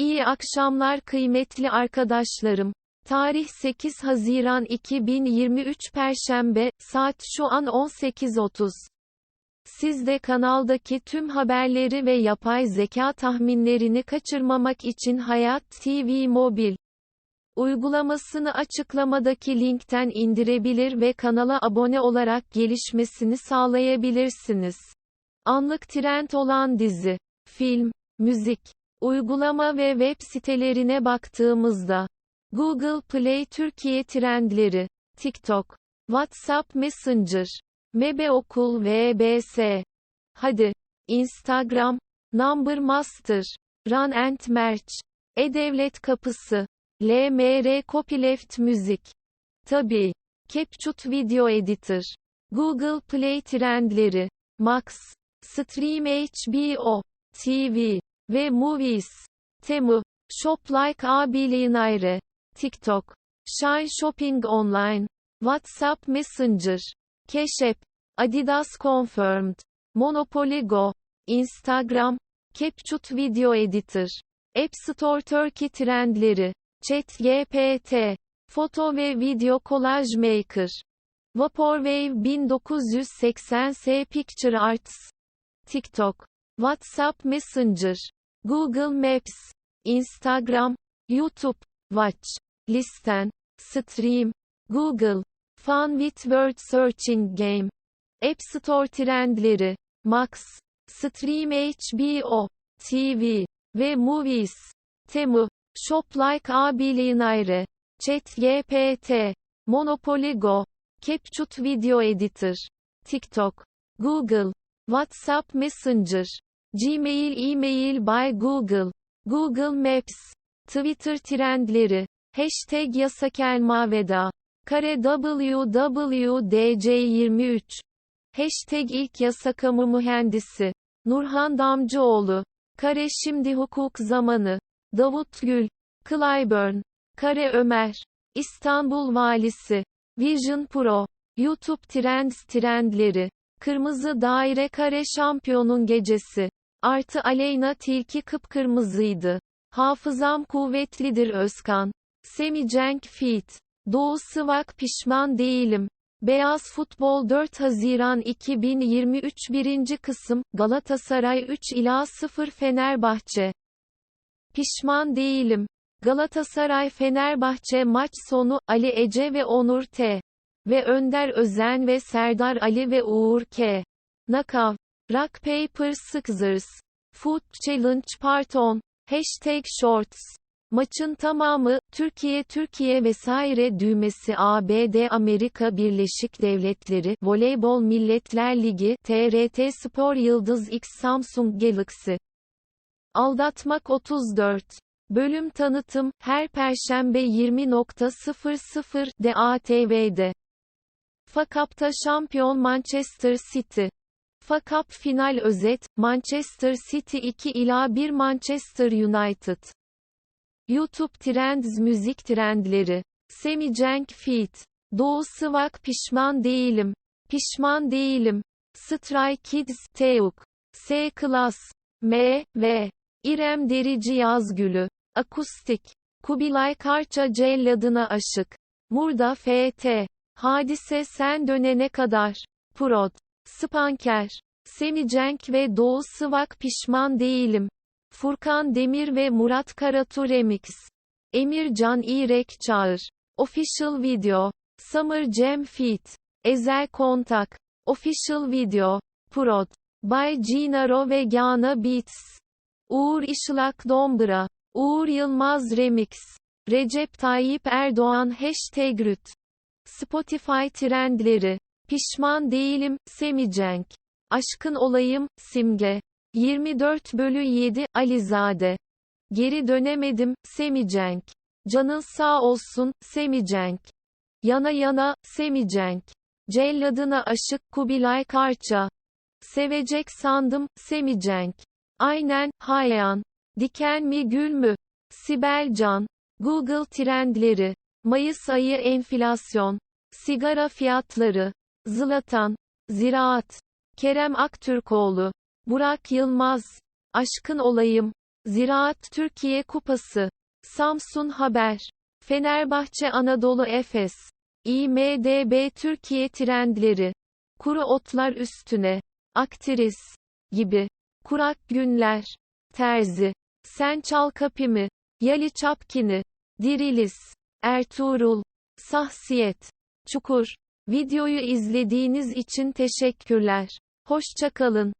İyi akşamlar kıymetli arkadaşlarım. Tarih 8 Haziran 2023 Perşembe, saat şu an 18.30. Siz de kanaldaki tüm haberleri ve yapay zeka tahminlerini kaçırmamak için Hayat TV Mobil uygulamasını açıklamadaki linkten indirebilir ve kanala abone olarak gelişmesini sağlayabilirsiniz. Anlık trend olan dizi, film, müzik, uygulama ve web sitelerine baktığımızda Google Play Türkiye trendleri, TikTok, WhatsApp Messenger, Mebe Okul VBS. Hadi, Instagram, Number Master, Run and Merch, E-Devlet Kapısı, LMR Copyleft Müzik. Tabi, CapCut Video Editor, Google Play trendleri, Max, Stream HBO, TV ve Movies. Temu, Shop Like A Billionaire, TikTok, Shine Shopping Online, WhatsApp Messenger, App, Adidas Confirmed, Monopoly Go, Instagram, CapCut Video Editor, App Store Turkey trendleri, ChatGPT, Foto ve Video Collage Maker, Vaporwave 1980s Picture Arts, TikTok, WhatsApp Messenger, Google Maps, Instagram, YouTube, Watch, Listen, Stream, Google, Fun with Word Searching Game, App Store trendleri, Max, Stream HBO, TV ve Movies, Temu, Shop Like A Billionaire, ChatGPT, Monopoly Go, CapCut Video Editor, TikTok, Google, WhatsApp Messenger, Gmail Email by Google, Google Maps, Twitter trendleri, Hashtag yasak elma veda, kare WWDC23, Hashtag ilk yasa kamu mühendisi, Nurhan Damcıoğlu, kare şimdi hukuk zamanı, Davut Gül, Clyburn, kare Ömer, İstanbul Valisi, Vision Pro, YouTube Trends trendleri, Kırmızı daire kare şampiyonun gecesi, artı Aleyna Tilki kıpkırmızıydı. Hafızam kuvvetlidir Özkan. Semi Cenk Fit. Doğu Sıvak pişman değilim. Beyaz Futbol 4 Haziran 2023 1. kısım, Galatasaray 3 ila 0 Fenerbahçe. Pişman değilim. Galatasaray Fenerbahçe maç sonu, Ali Ece ve Onur T. Ve Önder Özen ve Serdar Ali ve Uğur K. Nakav. Rock Paper Scissors. Food Challenge Part 10. Hashtag Shorts. Maçın tamamı, Türkiye Türkiye vesaire düğmesi ABD Amerika Birleşik Devletleri Voleybol Milletler Ligi TRT Spor Yıldız X Samsung Galaxy Aldatmak 34 Bölüm tanıtım, her Perşembe 20.00'de ATV'de. Fakap'ta şampiyon Manchester City. Fakap final özet, Manchester City 2 ila 1 Manchester United. YouTube Trends müzik trendleri. Semi Cenk Feat. Doğu Sıvak pişman değilim. Pişman değilim. Stray Kids Teuk. S Class. M V. İrem Derici Yazgülü. Akustik. Kubilay Karça celladına aşık. Murda FT. Hadise sen dönene kadar. Prod. Spanker. Semi Cenk ve Doğu Sıvak pişman değilim. Furkan Demir ve Murat Karatu Remix. Emir Can İrek Çağır. Official Video. Summer Jam Feat. Ezel Kontak. Official Video. Prod. By Ginaro ve Gana Beats. Uğur İşlak Dombra. Uğur Yılmaz Remix. Recep Tayyip Erdoğan Hashtag Rüt. Spotify trendleri. Pişman değilim, Semicenk. Aşkın olayım, Simge. 24 bölü 7, Alizade. Geri dönemedim, Semicenk. Canın sağ olsun, Semicenk. Yana yana, Semicenk. Celladına aşık Kubilay Karça. Sevecek sandım, Semicenk. Aynen, Hayan. Diken mi gül mü? Sibel Can. Google trendleri. Mayıs ayı enflasyon. Sigara fiyatları. Zlatan. Ziraat. Kerem Aktürkoğlu. Burak Yılmaz. Aşkın olayım. Ziraat Türkiye Kupası. Samsun Haber. Fenerbahçe Anadolu Efes. IMDB Türkiye trendleri. Kuru otlar üstüne. Aktris. Gibi. Kurak günler. Terzi. Sen çal kapimi. Yali Çapkini. Dirilis. Ertuğrul. Sahsiyet. Çukur. Videoyu izlediğiniz için teşekkürler. Hoşçakalın.